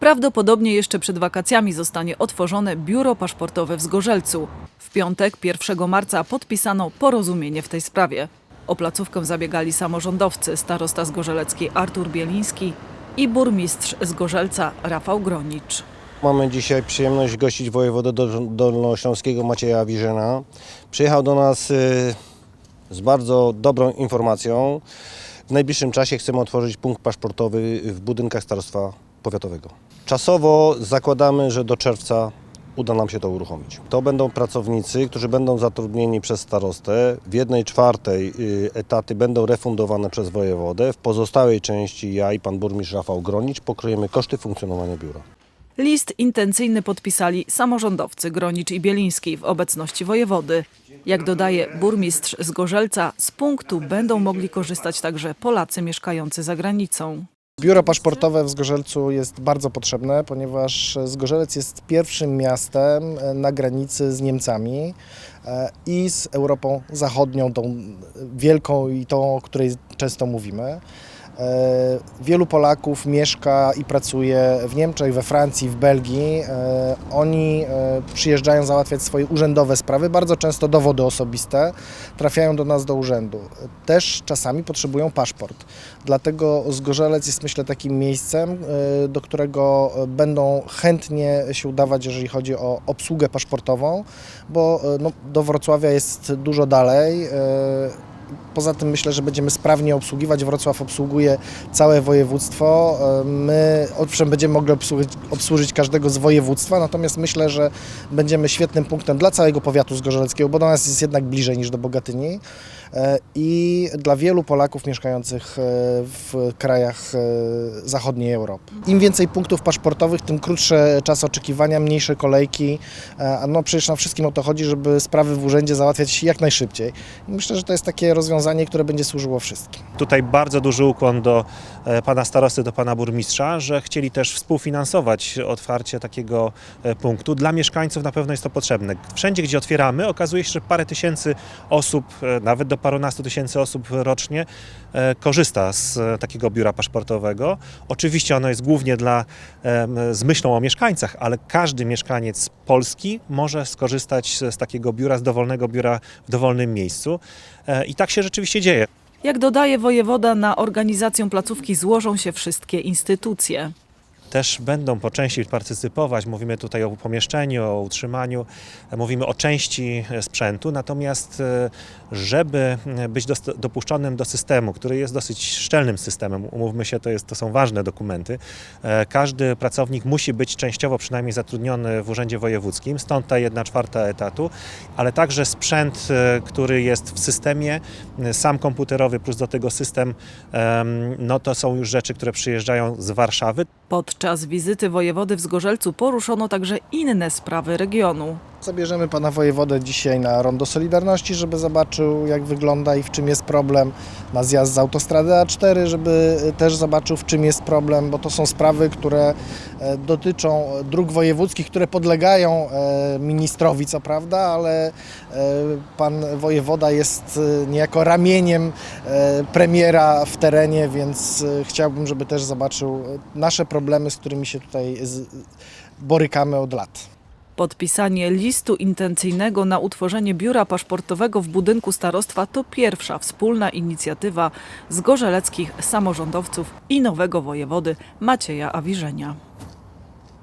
Prawdopodobnie jeszcze przed wakacjami zostanie otworzone biuro paszportowe w Zgorzelcu. W piątek, 1 marca, podpisano porozumienie w tej sprawie. O placówkę zabiegali samorządowcy, starosta zgorzelecki Artur Bieliński i burmistrz Zgorzelca Rafał Gronicz. Mamy dzisiaj przyjemność gościć wojewodę Dol- dolnośląskiego Macieja Wiżena. Przyjechał do nas y, z bardzo dobrą informacją. W najbliższym czasie chcemy otworzyć punkt paszportowy w budynkach starostwa powiatowego. Czasowo zakładamy, że do czerwca uda nam się to uruchomić. To będą pracownicy, którzy będą zatrudnieni przez starostę. W jednej czwartej y, etaty będą refundowane przez wojewodę. W pozostałej części ja i pan burmistrz Rafał Gronicz pokryjemy koszty funkcjonowania biura. List intencyjny podpisali samorządowcy Gronicz i Bieliński w obecności wojewody. Jak dodaje burmistrz z Gorzelca, z punktu będą mogli korzystać także Polacy mieszkający za granicą. Biuro paszportowe w Zgorzelcu jest bardzo potrzebne, ponieważ Zgorzelec jest pierwszym miastem e, na granicy z Niemcami e, i z Europą Zachodnią, tą wielką i tą, o której często mówimy. E, Wielu Polaków mieszka i pracuje w Niemczech, we Francji, w Belgii. E, Oni e, przyjeżdżają załatwiać swoje urzędowe sprawy, bardzo często dowody osobiste trafiają do nas do urzędu. Też czasami potrzebują paszport. Dlatego Zgorzelec jest myślę takim miejscem, do którego będą chętnie się udawać, jeżeli chodzi o obsługę paszportową, bo no, do Wrocławia jest dużo dalej. Poza tym myślę, że będziemy sprawnie obsługiwać. Wrocław obsługuje całe województwo. E, My owszem będziemy mogli obsłużyć, obsłużyć każdego z województwa, natomiast myślę, że będziemy świetnym punktem dla całego powiatu zgorzeleckiego, bo do nas jest jednak bliżej niż do Bogatyni E, i dla wielu Polaków mieszkających e, w krajach zachodniej Europy. Im więcej punktów paszportowych, tym krótszy czas oczekiwania, mniejsze kolejki. No przecież na wszystkim o to chodzi, żeby sprawy w urzędzie załatwiać jak najszybciej. Myślę, że to jest takie rozwiązanie, które będzie służyło wszystkim. Tutaj bardzo duży ukłon do e, pana starosty, do pana burmistrza, że chcieli też współfinansować otwarcie takiego e, punktu. Dla mieszkańców na pewno jest to potrzebne. Wszędzie, gdzie otwieramy, okazuje się, że parę tysięcy osób, e, nawet do parunastu tysięcy osób rocznie korzysta z takiego biura paszportowego. Oczywiście ono jest głównie dla, z myślą o mieszkańcach, ale każdy mieszkaniec Polski może skorzystać z takiego biura, z dowolnego biura w dowolnym miejscu. I tak się rzeczywiście dzieje. Jak dodaje wojewoda, na organizację placówki złożą się wszystkie instytucje. Też będą po części partycypować. Mówimy tutaj o pomieszczeniu, o utrzymaniu, mówimy o części sprzętu, natomiast e, żeby e, być dopuszczonym do systemu, który jest dosyć szczelnym systemem, umówmy się, to, jest, to są ważne dokumenty, e, każdy pracownik musi być częściowo przynajmniej zatrudniony w Urzędzie Wojewódzkim, stąd ta jedna czwarta etatu, ale także sprzęt, który jest w systemie, sam komputerowy plus do tego system, em, no to są już rzeczy, które przyjeżdżają z Warszawy. Podczas wizyty wojewody w Zgorzelcu poruszono także inne sprawy regionu. Zabierzemy pana wojewodę dzisiaj na Rondo Solidarności, żeby zobaczył jak wygląda i w czym jest problem. Na zjazd z autostrady A4, żeby też zobaczył w czym jest problem, bo to są sprawy, które e, dotyczą dróg wojewódzkich, które podlegają e, ministrowi, co prawda, ale e, pan wojewoda jest e, niejako ramieniem premiera w terenie, więc e, chciałbym, żeby też zobaczył nasze problemy, z którymi się tutaj borykamy od lat. Podpisanie listu intencyjnego na utworzenie biura paszportowego w budynku starostwa to pierwsza wspólna inicjatywa zgorzeleckich samorządowców i nowego wojewody Macieja Awiżenia.